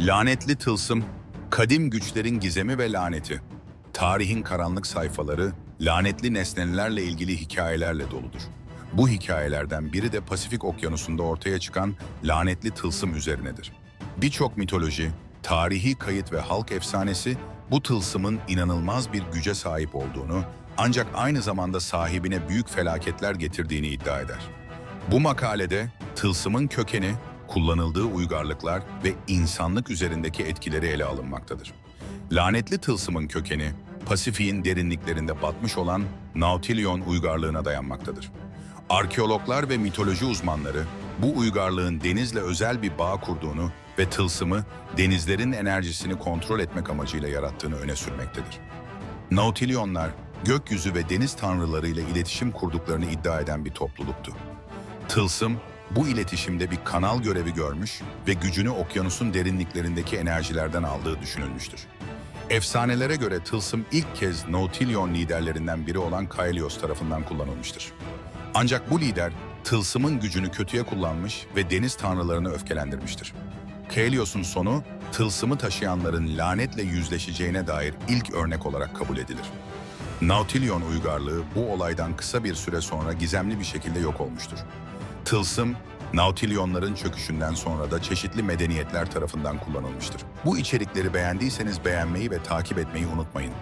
Lanetli tılsım, kadim güçlerin gizemi ve laneti. Tarihin karanlık sayfaları, lanetli nesnelerle ilgili hikayelerle doludur. Bu hikayelerden biri de Pasifik Okyanusu'nda ortaya çıkan lanetli tılsım üzerinedir. Birçok mitoloji, tarihi kayıt ve halk efsanesi bu tılsımın inanılmaz bir güce sahip olduğunu, ancak aynı zamanda sahibine büyük felaketler getirdiğini iddia eder. Bu makalede tılsımın kökeni, kullanıldığı uygarlıklar ve insanlık üzerindeki etkileri ele alınmaktadır. Lanetli tılsımın kökeni, Pasifik'in derinliklerinde batmış olan Nautilon uygarlığına dayanmaktadır. Arkeologlar ve mitoloji uzmanları bu uygarlığın denizle özel bir bağ kurduğunu ve tılsımı denizlerin enerjisini kontrol etmek amacıyla yarattığını öne sürmektedir. Nautilyonlar, gökyüzü ve deniz tanrılarıyla iletişim kurduklarını iddia eden bir topluluktu. Tılsım, bu iletişimde bir kanal görevi görmüş ve gücünü okyanusun derinliklerindeki enerjilerden aldığı düşünülmüştür. Efsanelere göre tılsım ilk kez Nautilon liderlerinden biri olan Kaelios tarafından kullanılmıştır. Ancak bu lider tılsımın gücünü kötüye kullanmış ve deniz tanrılarını öfkelendirmiştir. Kaelios'un sonu tılsımı taşıyanların lanetle yüzleşeceğine dair ilk örnek olarak kabul edilir. Nautilon uygarlığı bu olaydan kısa bir süre sonra gizemli bir şekilde yok olmuştur. Tılsım, Nautilyonların çöküşünden sonra da çeşitli medeniyetler tarafından kullanılmıştır. Bu içerikleri beğendiyseniz beğenmeyi ve takip etmeyi unutmayın.